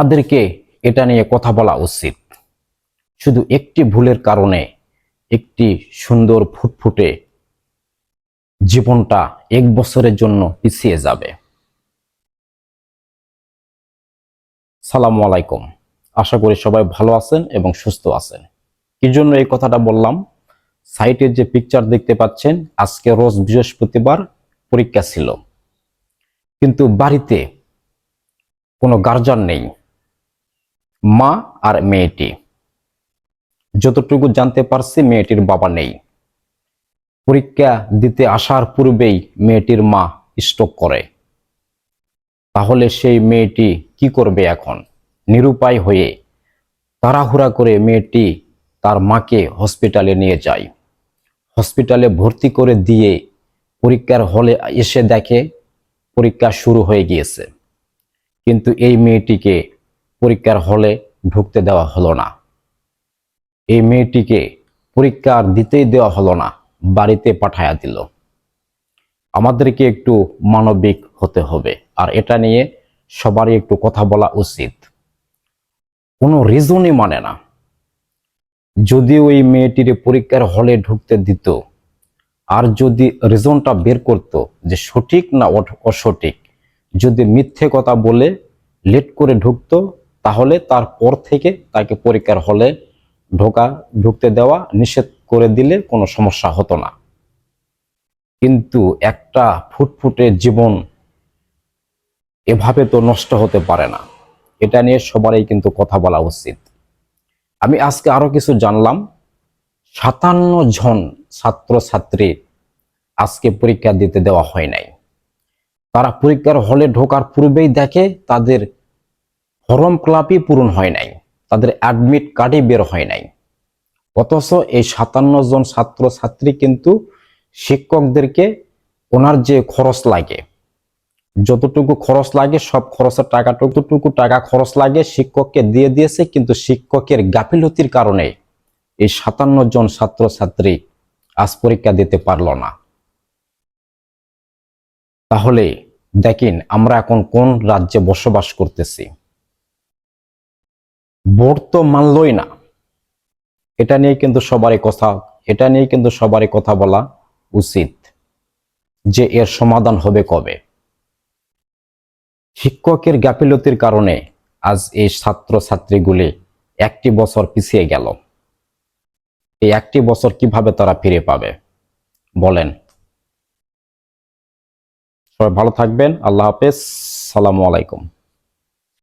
তাদেরকে এটা নিয়ে কথা বলা উচিত। শুধু একটি ভুলের কারণে, একটি সুন্দর ফুটফুটে জীবনটা এক বছরের জন্য পিছিয়ে যাবে। সালামু আলাইকুম। আশা করি সবাই ভালো আছেন এবং সুস্থ আছেন। কি জন্য এই কথাটা বললাম? সাইটের যে পিকচার দেখতে পাচ্ছেন, আজকে রোজ বৃহস্পতিবার পরীক্ষা ছিল। কিন্তু বাড়িতে কোনো গার্জান নেই। মা আর মেয়েটি। যতটুকু জানতে পারছি, মেয়েটির বাবা নেই। পরীক্ষা দিতে আসার পূর্বেই মেয়েটির মা স্ট্রোক করে। তাহলে সেই মেয়েটি কি করবে এখন? নিরুপায় হয়ে তাড়াহুড়া করে মেয়েটি তার মাকে হসপিটালে নিয়ে যায়। হসপিটালে ভর্তি করে দিয়ে পরীক্ষার হলে এসে দেখে পরীক্ষা শুরু হয়ে গিয়েছে। কিন্তু এই মেয়েটিকে পরীক্ষার হলে ঢুকতে দেওয়া হলো না। এই মেয়েটিকে পরীক্ষা আর দিতেই দেওয়া হলো না, বাড়িতে পাঠায়া দিল। আমাদেরকে একটু মানবিক হতে হবে, আর এটা নিয়ে সবারই একটু কথা বলা উচিত। কোনো রিজনই মানে না। যদি ওই মেয়েটির পরীক্ষার হলে ঢুকতে দিত, আর যদি রিজনটা বের করত যে সঠিক না অসঠিক, যদি মিথ্যে কথা বলে লেট করে ঢুকতো তাহলে তারপর থেকে তাকে পরীক্ষার হলে ঢোকা, ঢুকতে দেওয়া নিষেধ করে দিলে কোনো সমস্যা হতো না। কিন্তু একটা ফুটফুটে জীবন এভাবে তো নষ্ট হতে পারে না। এটা নিয়ে সবারই কিন্তু কথা বলা উচিত। আমি আজকে আরও কিছু জানলাম। সাতান্ন জন ছাত্র ছাত্রী আজকে পরীক্ষা দিতে দেওয়া হয় নাই। তারা পরীক্ষার হলে ঢোকার পূর্বেই দেখে তাদের ফর্ম ক্লাবই পূরণ হয় নাই, তাদের অ্যাডমিট কার্ডই বের হয় নাই। অথচ এই সাতান্ন জন ছাত্র ছাত্রী কিন্তু শিক্ষকদেরকে ওনার যে খরচ লাগে, যতটুকু খরচ লাগে, সব খরচের টাকা, যতটুকু টাকা খরচ লাগে, শিক্ষককে দিয়ে দিয়েছে, কিন্তু শিক্ষকের গাফিলতির কারণে এই সাতান্ন জন ছাত্র ছাত্রী আজ পরীক্ষা দিতে পারল না। তাহলে দেখেন আমরা এখন কোন রাজ্যে বসবাস করতেছি। বোর্ড তো মানলই না। এটা নিয়ে কিন্তু সবারই কথা, এটা নিয়ে কিন্তু সবারই কথা বলা উচিত যে এর সমাধান হবে কবে। শিক্ষকের গাফিলতির কারণে আজ এই ছাত্র ছাত্রীগুলি একটি বছর পিছিয়ে গেল। এই একটি বছর কীভাবে তারা ফিরে পাবে? বলেন। সবাই ভালো থাকবেন, আল্লাহ হাফেজ, সালামু আলাইকুম।